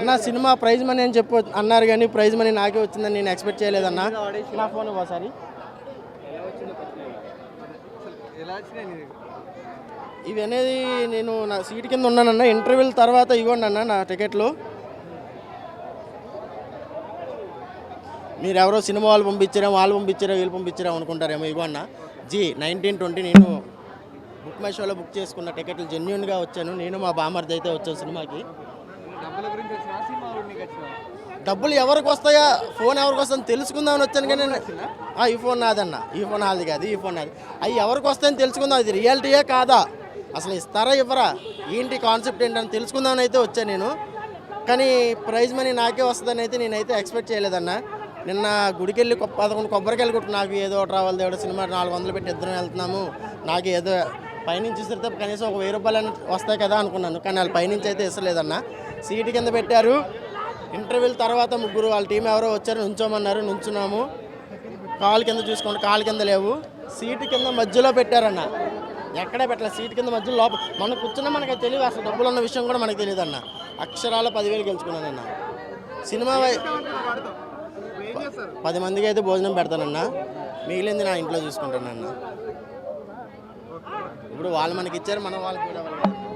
అన్న cinema prize money అని చెప్పి అన్నారు కానీ ప్రైజ్ మనీ నాకే వచ్చిందని నేను ఎక్స్పెక్ట్ చేయలేదన్న. నా ఫోన్ ఒకసారి? ఇవి అనేది నేను నా సీట్ కింద ఉన్నానన్న. ఇంటర్వ్యూల తర్వాత ఇవ్వండి అన్న నా టికెట్లు. మీరు ఎవరో సినిమా వాళ్ళు పంపించారా వాళ్ళు పంపించారా వీళ్ళు పంపించారా అనుకుంటారేమో ఇవ్వన్న జీ నైన్టీన్ ట్వంటీ నేను బుక్ మై షోలో బుక్ చేసుకున్న టికెట్లు జెన్యున్గా వచ్చాను. నేను మా బామర్ది అయితే వచ్చాను సినిమాకి. డబ్బుల ఎవరికి వస్తాయా? ఫోన్ ఎవరికి వస్తుందని తెలుసుకుందామని వచ్చాను కానీ ఈ ఫోన్ నాదన్న. ఈ ఫోన్ నాది కాదు ఈ ఫోన్ నాది. అవి ఎవరికి వస్తాయని తెలుసుకుందాం. అది రియాలిటీయే కాదా? అసలు ఇస్తారా ఇవ్వరా? ఏంటి కాన్సెప్ట్ ఏంటని తెలుసుకుందామని అయితే వచ్చాను నేను. కానీ ప్రైజ్ మనీ నాకే వస్తుందని అయితే నేనైతే ఎక్స్పెక్ట్ చేయలేదన్న. నిన్న గుడికి వెళ్ళి పదకొండు కొబ్బరికాయలు కొట్టు నాకు ఏదో ఒకటి రావాలి దేవుడు సినిమా నాలుగు వందలు పెట్టి ఇద్దరం వెళ్తున్నాము. నాకు ఏదో పైనుంచి ఇస్తే కనీసం ఒక వెయ్యి రూపాయలు వస్తాయి కదా అనుకున్నాను. కానీ వాళ్ళు పైనుంచి అయితే ఇస్తలేదన్న. సీటు కింద పెట్టారు. ఇంటర్వ్యూల తర్వాత ముగ్గురు వాళ్ళ టీం ఎవరో వచ్చారు నుంచోమన్నారు నుంచున్నాము. కాలు కింద చూసుకోండి కాలు కింద లేవు. సీటు కింద మధ్యలో పెట్టారన్న. ఎక్కడే పెట్టలేదు సీటు కింద మధ్యలో లోపల మనం కూర్చున్నా మనకి తెలియదు అసలు డబ్బులు ఉన్న విషయం కూడా మనకు తెలియదు అన్న అక్షరాల పదివేలు గెలుచుకున్నానన్న. సినిమా వై- పది మందికి అయితే భోజనం పెడతానన్న. మిగిలింది నా ఇంట్లో చూసుకుంటానన్న. ఇప్పుడు వాళ్ళు మనకి ఇచ్చారు మనం వాళ్ళకి కూడా